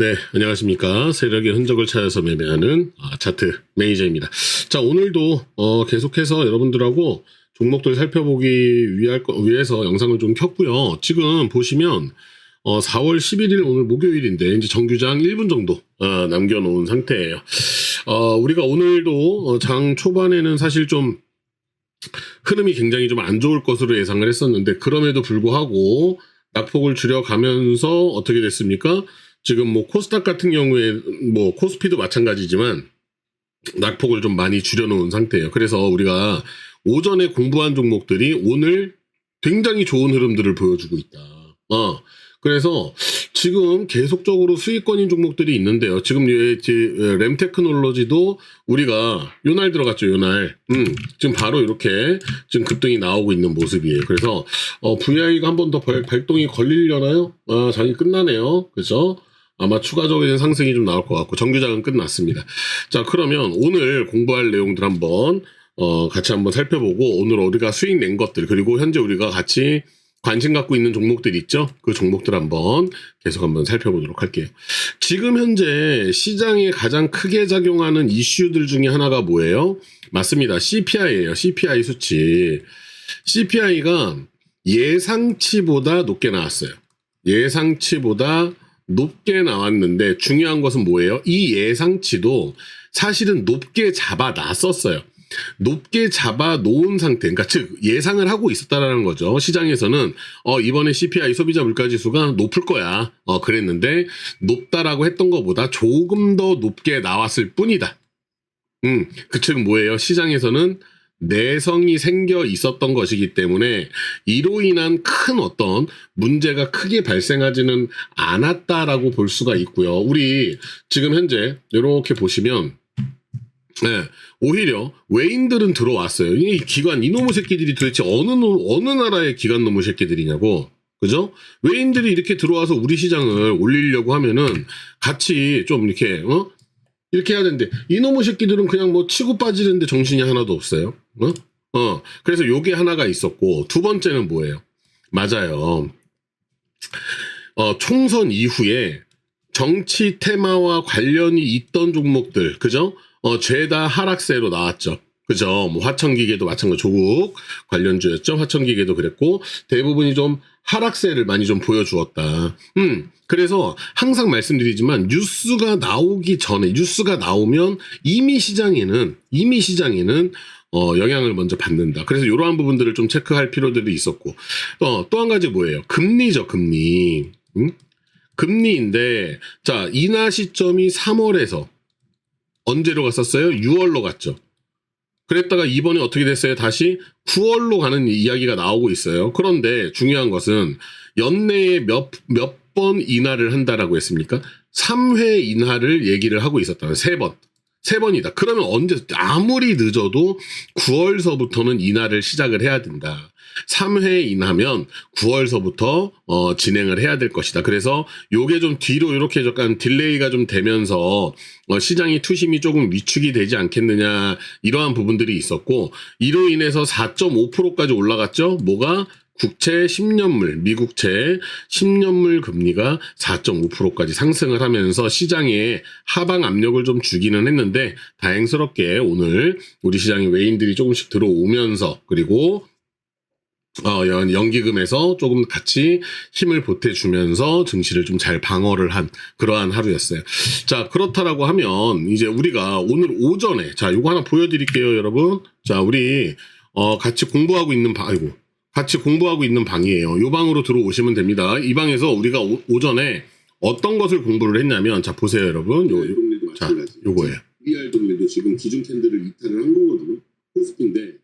네, 안녕하십니까. 세력의 흔적을 찾아서 매매하는 아, 차트 매니저입니다. 자, 오늘도 어, 계속해서 여러분들하고 종목들 살펴보기 위할 거- 위해서 영상을 좀 켰고요. 지금 보시면 어, 4월 11일 오늘 목요일인데 이제 정규장 1분 정도 어, 남겨놓은 상태예요. 어, 우리가 오늘도 어, 장 초반에는 사실 좀 흐름이 굉장히 좀 안 좋을 것으로 예상을 했었는데 그럼에도 불구하고 낙폭을 줄여가면서 어떻게 됐습니까? 지금 뭐 코스닥 같은 경우에 뭐 코스피도 마찬가지지만 낙폭을 좀 많이 줄여놓은 상태예요. 그래서 우리가 오전에 공부한 종목들이 오늘 굉장히 좋은 흐름들을 보여주고 있다. 어. 그래서 지금 계속적으로 수익권인 종목들이 있는데요. 지금 이 램테크놀로지도 우리가 요날 들어갔죠, 요날. 음, 지금 바로 이렇게 지금 급등이 나오고 있는 모습이에요. 그래서 어, VI가 한 번 더 발동이 걸리려나요? 아, 장이 끝나네요. 그죠? 아마 추가적인 상승이 좀 나올 것 같고 정규장은 끝났습니다. 자 그러면 오늘 공부할 내용들 한번 어, 같이 한번 살펴보고 오늘 우리가 수익 낸 것들 그리고 현재 우리가 같이 관심 갖고 있는 종목들 있죠? 그 종목들 한번 계속 한번 살펴보도록 할게요. 지금 현재 시장에 가장 크게 작용하는 이슈들 중에 하나가 뭐예요? 맞습니다. CPI예요. CPI 수치. CPI가 예상치보다 높게 나왔어요. 예상치보다 높게 나왔는데 중요한 것은 뭐예요? 이 예상치도 사실은 높게 잡아 놨었어요. 높게 잡아 놓은 상태, 그러니까 즉 예상을 하고 있었다라는 거죠. 시장에서는 어 이번에 CPI 소비자 물가 지수가 높을 거야. 어 그랬는데 높다라고 했던 것보다 조금 더 높게 나왔을 뿐이다. 음, 그 즉 뭐예요? 시장에서는 내성이 생겨 있었던 것이기 때문에 이로 인한 큰 어떤 문제가 크게 발생하지는 않았다라고 볼 수가 있고요. 우리 지금 현재 이렇게 보시면 네, 오히려 외인들은 들어왔어요. 이 기관 이놈의 새끼들이 도대체 어느 노- 어느 나라의 기관 놈의 새끼들이냐고. 그죠? 외인들이 이렇게 들어와서 우리 시장을 올리려고 하면은 같이 좀 이렇게 어? 이렇게 해야 되는데 이놈의 새끼들은 그냥 뭐 치고 빠지는데 정신이 하나도 없어요. 어? 어. 그래서 요게 하나가 있었고 두 번째는 뭐예요? 맞아요. 어, 총선 이후에 정치 테마와 관련이 있던 종목들, 그죠? 어, 죄다 하락세로 나왔죠. 그죠? 뭐 화천기계도 마찬가지 조국 관련주였죠. 화천기계도 그랬고 대부분이 좀 하락세를 많이 좀 보여주었다. 음, 그래서 항상 말씀드리지만 뉴스가 나오기 전에 뉴스가 나오면 이미 시장에는 이미 시장에는 어, 영향을 먼저 받는다. 그래서 이러한 부분들을 좀 체크할 필요들이 있었고 어, 또 한 가지 뭐예요? 금리죠, 금리. 음? 금리인데 자 인하 시점이 3월에서 언제로 갔었어요? 6월로 갔죠. 그랬다가 이번에 어떻게 됐어요? 다시 9월로 가는 이야기가 나오고 있어요. 그런데 중요한 것은 연내에 몇, 몇 번 인하를 한다라고 했습니까? 3회 인하를 얘기를 하고 있었다는 세 번. 세 번이다. 그러면 언제, 아무리 늦어도 9월서부터는 인하를 시작을 해야 된다. 3회 인하면 9월서부터 어, 진행을 해야 될 것이다. 그래서 요게 좀 뒤로 이렇게 약간 딜레이가 좀 되면서 어, 시장이 투심이 조금 위축이 되지 않겠느냐 이러한 부분들이 있었고 이로 인해서 4.5%까지 올라갔죠. 뭐가 국채 10년물, 미국채 10년물 금리가 4.5%까지 상승을 하면서 시장에 하방 압력을 좀 주기는 했는데 다행스럽게 오늘 우리 시장에 외인들이 조금씩 들어오면서 그리고 어, 연, 연기금에서 조금 같이 힘을 보태주면서 증시를 좀 잘 방어를 한 그러한 하루였어요. 자, 그렇다라고 하면 이제 우리가 오늘 오전에 자, 요거 하나 보여드릴게요, 여러분. 자, 우리 어, 같이 공부하고 있는 방, 아이고, 같이 공부하고 있는 방이에요. 요 방으로 들어오시면 됩니다. 이 방에서 우리가 오, 오전에 어떤 것을 공부를 했냐면, 자, 보세요, 여러분. 요, 요, 자. 요거예요. BR 동네도 지금 기존 캔들을 이탈을 한 거거든요. 코스피인데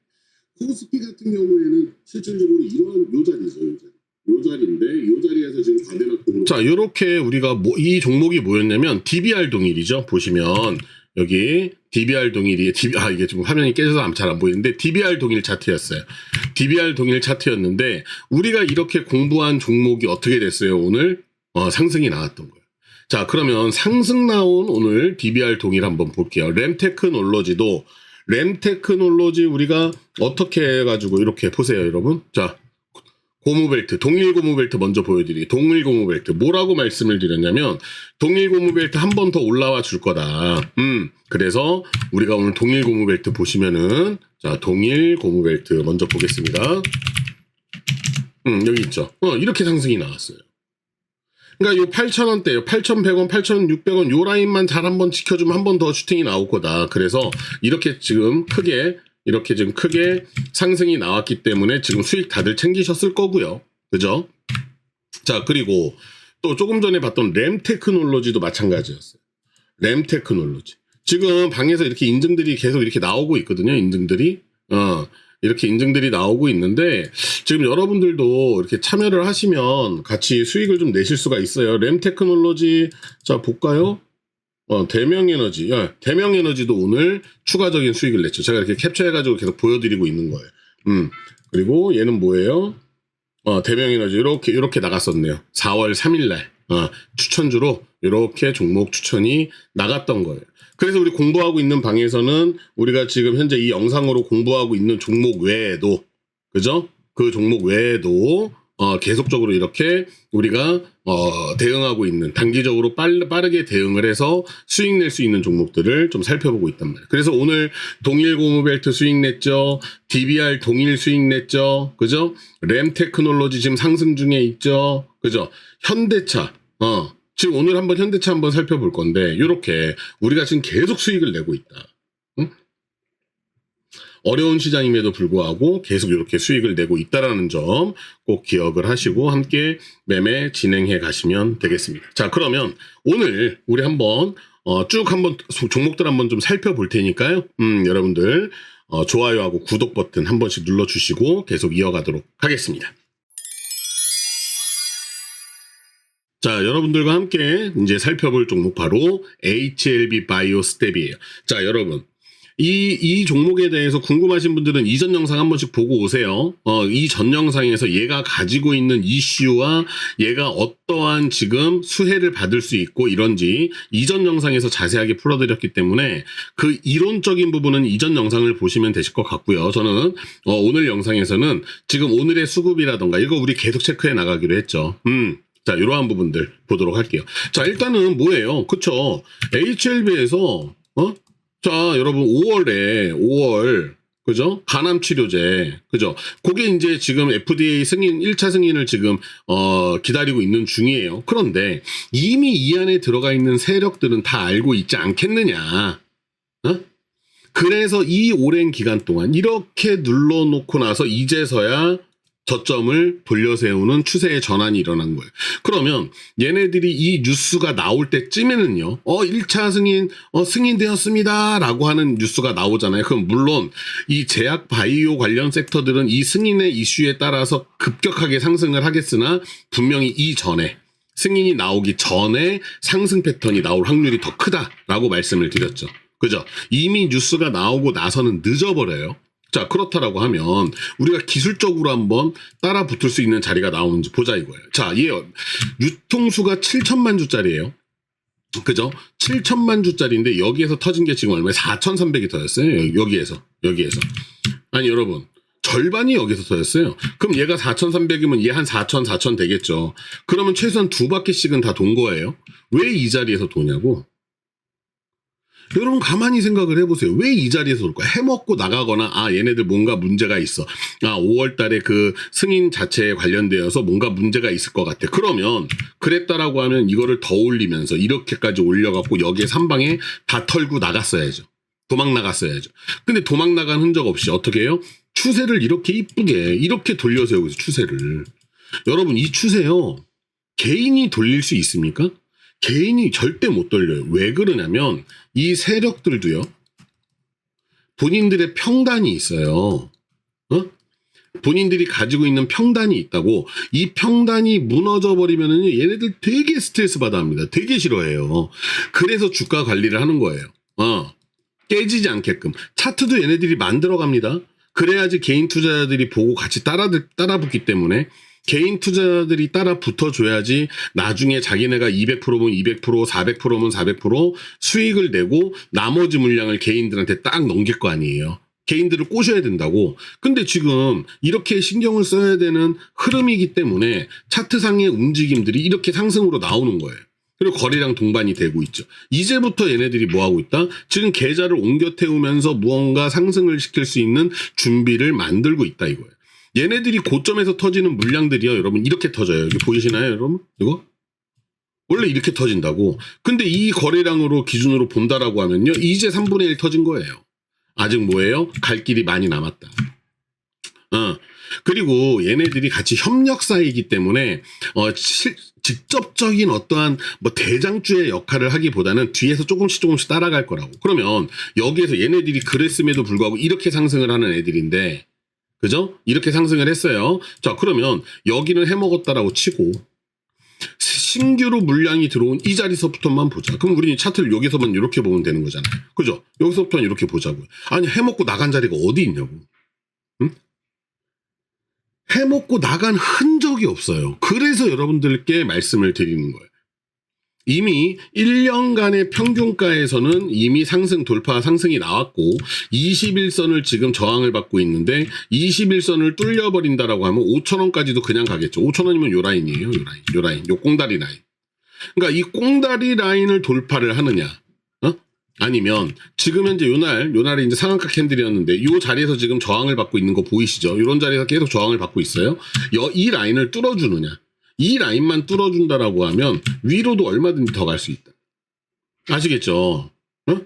코스피 같은 경우에는 실질적으로 이러한 요 자리죠, 요 자리. 요 자리인데 요 자리에서 지금 과대락폭으로 자, 요렇게 우리가 뭐, 이 종목이 뭐였냐면 DBR 동일이죠. 보시면 여기 DBR 동일이 DB, 아 이게 좀 화면이 깨져서 잘 안 보이는데 DBR 동일 차트였어요. DBR 동일 차트였는데 우리가 이렇게 공부한 종목이 어떻게 됐어요? 오늘 어, 상승이 나왔던 거예요. 자, 그러면 상승 나온 오늘 DBR 동일 한번 볼게요. 램테크놀로지도 램 테크놀로지 우리가 어떻게 해가지고 이렇게 보세요, 여러분. 자, 고무벨트, 동일 고무벨트 먼저 보여드리기. 동일 고무벨트. 뭐라고 말씀을 드렸냐면, 동일 고무벨트 한 번 더 올라와 줄 거다. 음, 그래서 우리가 오늘 동일 고무벨트 보시면은, 자, 동일 고무벨트 먼저 보겠습니다. 음, 여기 있죠. 어, 이렇게 상승이 나왔어요. 그러니까 요 8,000원대요. 8,100원, 8,600원 요 라인만 잘 한번 지켜주면 한 번 더 슈팅이 나올 거다. 그래서 이렇게 지금 크게 이렇게 지금 크게 상승이 나왔기 때문에 지금 수익 다들 챙기셨을 거고요. 그죠? 자, 그리고 또 조금 전에 봤던 램 테크놀로지도 마찬가지였어요. 램 테크놀로지. 지금 방에서 이렇게 인증들이 계속 이렇게 나오고 있거든요. 인증들이. 어, 이렇게 인증들이 나오고 있는데 지금 여러분들도 이렇게 참여를 하시면 같이 수익을 좀 내실 수가 있어요. 램 테크놀로지 자 볼까요? 어, 대명 에너지, 야, 대명 에너지도 오늘 추가적인 수익을 냈죠. 제가 이렇게 캡처해가지고 계속 보여드리고 있는 거예요. 음, 그리고 얘는 뭐예요? 어, 대명 에너지 이렇게 이렇게 나갔었네요. 4월 3일날 어, 추천주로 이렇게 종목 추천이 나갔던 거예요. 그래서 우리 공부하고 있는 방에서는 우리가 지금 현재 이 영상으로 공부하고 있는 종목 외에도 그죠? 그 종목 외에도 어, 계속적으로 이렇게 우리가 어, 대응하고 있는 단기적으로 빨, 빠르게 대응을 해서 수익 낼 수 있는 종목들을 좀 살펴보고 있단 말이에요. 그래서 오늘 동일 고무벨트 수익 냈죠. DBR 동일 수익 냈죠. 그죠? 램 테크놀로지 지금 상승 중에 있죠. 그죠? 현대차 어, 지금 오늘 한번 현대차 한번 살펴볼 건데 이렇게 우리가 지금 계속 수익을 내고 있다. 응? 어려운 시장임에도 불구하고 계속 이렇게 수익을 내고 있다라는 점 꼭 기억을 하시고 함께 매매 진행해 가시면 되겠습니다. 자, 그러면 오늘 우리 한번 어, 쭉 한번 소- 종목들 한번 좀 살펴볼 테니까요. 음, 여러분들 어, 좋아요하고 구독 버튼 한 번씩 눌러 주시고 계속 이어가도록 하겠습니다. 자, 여러분들과 함께 이제 살펴볼 종목 바로 HLB 바이오 스텝이에요. 자, 여러분. 이, 이 종목에 대해서 궁금하신 분들은 이전 영상 한 번씩 보고 오세요. 어, 이 전 영상에서 얘가 가지고 있는 이슈와 얘가 어떠한 지금 수혜를 받을 수 있고 이런지 이전 영상에서 자세하게 풀어드렸기 때문에 그 이론적인 부분은 이전 영상을 보시면 되실 것 같고요. 저는 어, 오늘 영상에서는 지금 오늘의 수급이라던가 이거 우리 계속 체크해 나가기로 했죠. 음. 자, 이러한 부분들 보도록 할게요. 자, 일단은 뭐예요? 그쵸. HLB에서, 어? 자, 여러분, 5월에, 5월, 그죠? 간암 치료제, 그죠? 그게 이제 지금 FDA 승인, 1차 승인을 지금, 어, 기다리고 있는 중이에요. 그런데 이미 이 안에 들어가 있는 세력들은 다 알고 있지 않겠느냐. 어? 그래서 이 오랜 기간 동안 이렇게 눌러 놓고 나서 이제서야 저점을 돌려세우는 추세의 전환이 일어난 거예요. 그러면 얘네들이 이 뉴스가 나올 때쯤에는요, 어, 1차 승인, 어, 승인되었습니다. 라고 하는 뉴스가 나오잖아요. 그럼 물론 이 제약 바이오 관련 섹터들은 이 승인의 이슈에 따라서 급격하게 상승을 하겠으나 분명히 이전에 승인이 나오기 전에 상승 패턴이 나올 확률이 더 크다라고 말씀을 드렸죠. 그죠? 이미 뉴스가 나오고 나서는 늦어버려요. 자, 그렇다라고 하면 우리가 기술적으로 한번 따라 붙을 수 있는 자리가 나오는지 보자 이거예요. 자, 얘 유통수가 7천만 주짜리예요. 그죠? 7천만 주짜리인데 여기에서 터진 게 지금 얼마에 4,300이 터졌어요. 여기- 여기에서. 여기에서. 아니 여러분. 절반이 여기서 터졌어요. 그럼 얘가 4,300이면 얘 한 4,000, 4,000 되겠죠. 그러면 최소한 두 바퀴씩은 다 돈 거예요. 왜 이 자리에서 도냐고? 여러분 가만히 생각을 해보세요. 왜 이 자리에서 올까? 해먹고 나가거나 아 얘네들 뭔가 문제가 있어. 아 5월달에 그 승인 자체에 관련되어서 뭔가 문제가 있을 것 같아. 그러면 그랬다라고 하면 이거를 더 올리면서 이렇게까지 올려갖고 여기에 3방에 다 털고 나갔어야죠. 도망 나갔어야죠. 근데 도망 나간 흔적 없이 어떻게 해요? 추세를 이렇게 이쁘게 이렇게 돌려세우고 있어 추세를. 여러분 이 추세요. 개인이 돌릴 수 있습니까? 개인이 절대 못 돌려요. 왜 그러냐면 이 세력들도요. 본인들의 평단이 있어요. 어? 본인들이 가지고 있는 평단이 있다고 이 평단이 무너져 버리면은 얘네들 되게 스트레스 받아 합니다. 되게 싫어해요. 그래서 주가 관리를 하는 거예요. 어. 깨지지 않게끔 차트도 얘네들이 만들어 갑니다. 그래야지 개인 투자자들이 보고 같이 따라 따라 붙기 때문에 개인 투자자들이 따라 붙어줘야지 나중에 자기네가 200%면 200%, 400%면 400% 수익을 내고 나머지 물량을 개인들한테 딱 넘길 거 아니에요. 개인들을 꼬셔야 된다고. 근데 지금 이렇게 신경을 써야 되는 흐름이기 때문에 차트상의 움직임들이 이렇게 상승으로 나오는 거예요. 그리고 거래량 동반이 되고 있죠. 이제부터 얘네들이 뭐 하고 있다? 지금 계좌를 옮겨 태우면서 무언가 상승을 시킬 수 있는 준비를 만들고 있다 이거예요. 얘네들이 고점에서 터지는 물량들이요, 여러분 이렇게 터져요. 여기 보이시나요, 여러분? 이거? 원래 이렇게 터진다고. 근데 이 거래량으로 기준으로 본다라고 하면요, 이제 3분의 1 터진 거예요. 아직 뭐예요? 갈 길이 많이 남았다. 어. 그리고 얘네들이 같이 협력사이기 때문에 어, 실- 직접적인 어떠한 뭐 대장주의 역할을 하기보다는 뒤에서 조금씩 조금씩 따라갈 거라고. 그러면 여기에서 얘네들이 그랬음에도 불구하고 이렇게 상승을 하는 애들인데, 그죠? 이렇게 상승을 했어요. 자, 그러면 여기는 해먹었다라고 치고 신규로 물량이 들어온 이 자리서부터만 보자. 그럼 우리는 차트를 여기서만 이렇게 보면 되는 거잖아요. 그죠? 여기서부터는 이렇게 보자고요. 아니 해먹고 나간 자리가 어디 있냐고. 응? 해먹고 나간 흔적이 없어요. 그래서 여러분들께 말씀을 드리는 거예요. 이미 1년간의 평균가에서는 이미 상승 돌파 상승이 나왔고 21선을 지금 저항을 받고 있는데 21선을 뚫려버린다라고 하면 5천원까지도 그냥 가겠죠. 5천원이면 요 라인이에요. 요 라인. 요 라인. 요 꽁다리 라인. 그러니까 이 꽁다리 라인을 돌파를 하느냐. 어? 아니면 지금 현재 요날 요날이 이제 상한가 캔들이었는데 요 자리에서 지금 저항을 받고 있는 거 보이시죠? 이런 자리에서 계속 저항을 받고 있어요. 여, 이 라인을 뚫어주느냐? 이 라인만 뚫어준다라고 하면 위로도 얼마든지 더 갈 수 있다. 아시겠죠? 어?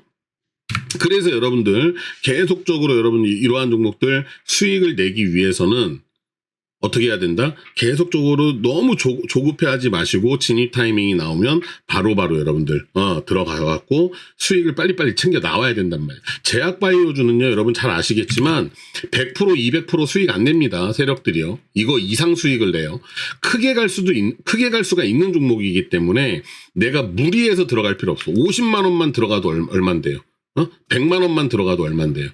그래서 여러분들 계속적으로 여러분 이러한 종목들 수익을 내기 위해서는 어떻게 해야 된다? 계속적으로 너무 조, 조급해하지 마시고 진입 타이밍이 나오면 바로 바로 여러분들 어, 들어가갖고 수익을 빨리빨리 챙겨 나와야 된단 말이에요. 제약 바이오주는요, 여러분 잘 아시겠지만 100% 200% 수익 안 냅니다. 세력들이요. 이거 이상 수익을 내요. 크게 갈 수도 있, 크게 갈 수가 있는 종목이기 때문에 내가 무리해서 들어갈 필요 없어. 50만 원만 들어가도 얼, 얼만데요. 어? 100만 원만 들어가도 얼만데요.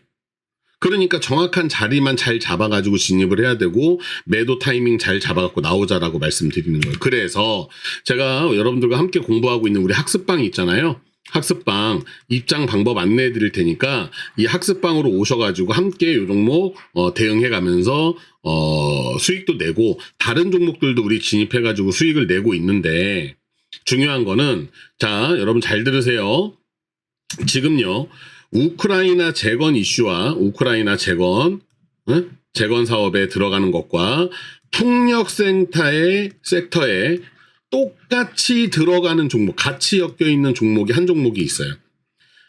그러니까 정확한 자리만 잘 잡아가지고 진입을 해야 되고 매도 타이밍 잘 잡아갖고 나오자라고 말씀드리는 거예요. 그래서 제가 여러분들과 함께 공부하고 있는 우리 학습방이 있잖아요. 학습방 입장 방법 안내해 드릴 테니까 이 학습방으로 오셔가지고 함께 요 종목 어, 대응해 가면서 어, 수익도 내고 다른 종목들도 우리 진입해 가지고 수익을 내고 있는데 중요한 거는 자 여러분 잘 들으세요. 지금요 우크라이나 재건 이슈와 우크라이나 재건 응? 재건 사업에 들어가는 것과 풍력 센터의 섹터에 똑같이 들어가는 종목, 같이 엮여 있는 종목이 한 종목이 있어요.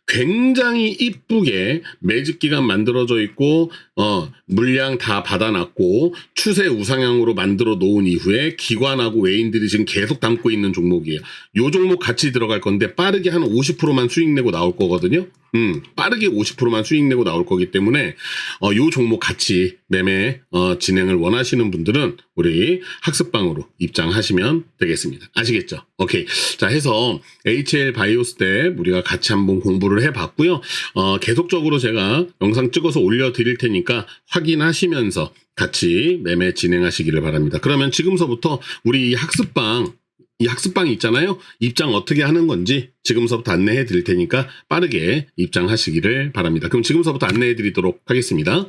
굉장히 이쁘게 매직 기간 만들어져 있고 어 물량 다 받아놨고 추세 우상향으로 만들어 놓은 이후에 기관하고 외인들이 지금 계속 담고 있는 종목이에요. 요 종목 같이 들어갈 건데 빠르게 한 50%만 수익 내고 나올 거거든요. 음, 빠르게 50%만 수익 내고 나올 거기 때문에 어, 요 종목 같이 매매 어, 진행을 원하시는 분들은 우리 학습방으로 입장하시면 되겠습니다. 아시겠죠? 오케이. 자, 해서 HL 바이오스텝 우리가 같이 한번 공부를 해봤고요. 어, 계속적으로 제가 영상 찍어서 올려드릴 테니까 확인하시면서 같이 매매 진행하시기를 바랍니다. 그러면 지금서부터 우리 이 학습방 이 학습방이 있잖아요. 입장 어떻게 하는 건지 지금서부터 안내해 드릴 테니까 빠르게 입장하시기를 바랍니다. 그럼 지금서부터 안내해 드리도록 하겠습니다.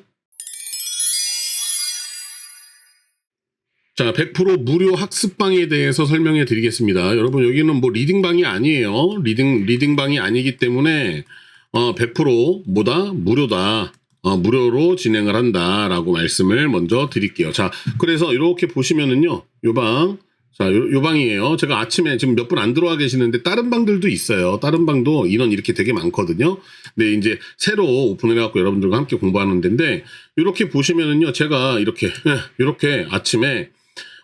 자, 100% 무료 학습방에 대해서 설명해 드리겠습니다. 여러분, 여기는 뭐 리딩방이 아니에요. 리딩, 리딩방이 아니기 때문에, 어, 100% 뭐다? 무료다. 어, 무료로 진행을 한다라고 말씀을 먼저 드릴게요. 자, 그래서 이렇게 보시면은요, 요 방, 자, 요, 요 방이에요. 제가 아침에 지금 몇 분 안 들어와 계시는데 다른 방들도 있어요. 다른 방도 인원 이렇게 되게 많거든요. 근데 이제 새로 오픈을 해갖고 여러분들과 함께 공부하는 데인데 이렇게 보시면은요, 제가 이렇게 이렇게 아침에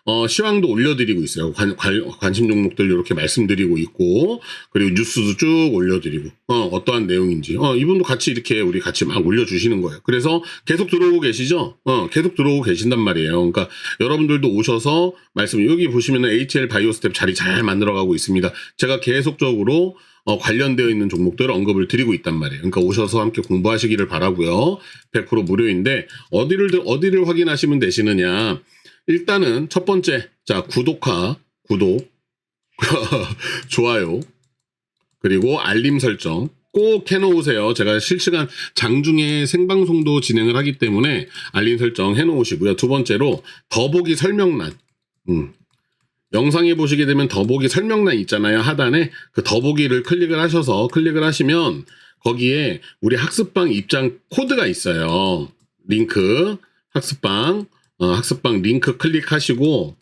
어, 시황도 올려드리고 있어요. 관, 관, 관 심 종목들 이렇게 말씀드리고 있고, 그리고 뉴스도 쭉 올려드리고, 어, 어떠한 내용인지, 어, 이분도 같이 이렇게 우리 같이 막 올려주시는 거예요. 그래서 계속 들어오고 계시죠? 어, 계속 들어오고 계신단 말이에요. 그러니까 여러분들도 오셔서 말씀, 여기 보시면은 HL 바이오 스텝 자리 잘 만들어가고 있습니다. 제가 계속적으로 어, 관련되어 있는 종목들 언급을 드리고 있단 말이에요. 그러니까 오셔서 함께 공부하시기를 바라고요. 100% 무료인데 어디를 어디를 확인하시면 되시느냐? 일단은 첫 번째 자 구독하 구독 좋아요 그리고 알림 설정 꼭 해놓으세요. 제가 실시간 장중에 생방송도 진행을 하기 때문에 알림 설정 해놓으시고요. 두 번째로 더보기 설명란. 음. 영상에 보시게 되면 더보기 설명란 있잖아요. 하단에 그 더보기를 클릭을 하셔서 클릭을 하시면 거기에 우리 학습방 입장 코드가 있어요. 링크 학습방 어, 학습방 링크 클릭하시고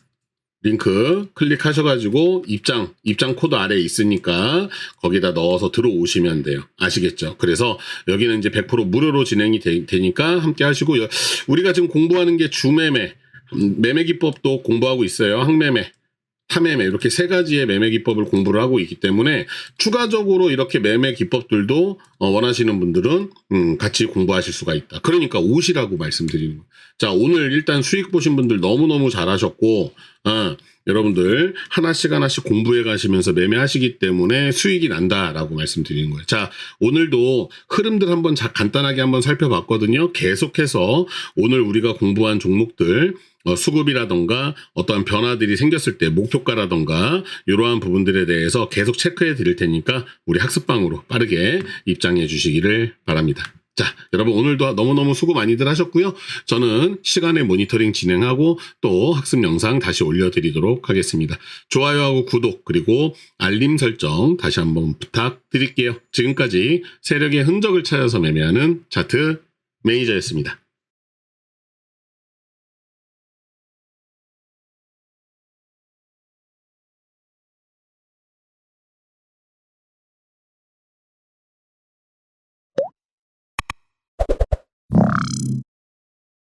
링크 클릭하셔가지고 입장 입장 코드 아래에 있으니까 거기다 넣어서 들어오시면 돼요. 아시겠죠? 그래서 여기는 이제 100% 무료로 진행이 되, 되니까 함께 하시고 요- 우리가 지금 공부하는 게 주매매 음, 매매 기법도 공부하고 있어요. 항매매 타매매 이렇게 세 가지의 매매 기법을 공부를 하고 있기 때문에 추가적으로 이렇게 매매 기법들도 어, 원하시는 분들은 음, 같이 공부하실 수가 있다. 그러니까 오시라고 말씀드리는 거예요. 자 오늘 일단 수익 보신 분들 너무너무 잘하셨고 어, 여러분들 하나씩 하나씩 공부해 가시면서 매매하시기 때문에 수익이 난다라고 말씀드리는 거예요. 자 오늘도 흐름들 한번 자, 간단하게 한번 살펴봤거든요. 계속해서 오늘 우리가 공부한 종목들 어, 수급이라던가 어떠한 변화들이 생겼을 때 목표가라던가 이러한 부분들에 대해서 계속 체크해 드릴 테니까 우리 학습방으로 빠르게 입장해 주시기를 바랍니다. 자, 여러분 오늘도 너무너무 수고 많이들 하셨고요. 저는 시간에 모니터링 진행하고 또 학습 영상 다시 올려드리도록 하겠습니다. 좋아요하고 구독 그리고 알림 설정 다시 한번 부탁드릴게요. 지금까지 세력의 흔적을 찾아서 매매하는 차트 매니저였습니다.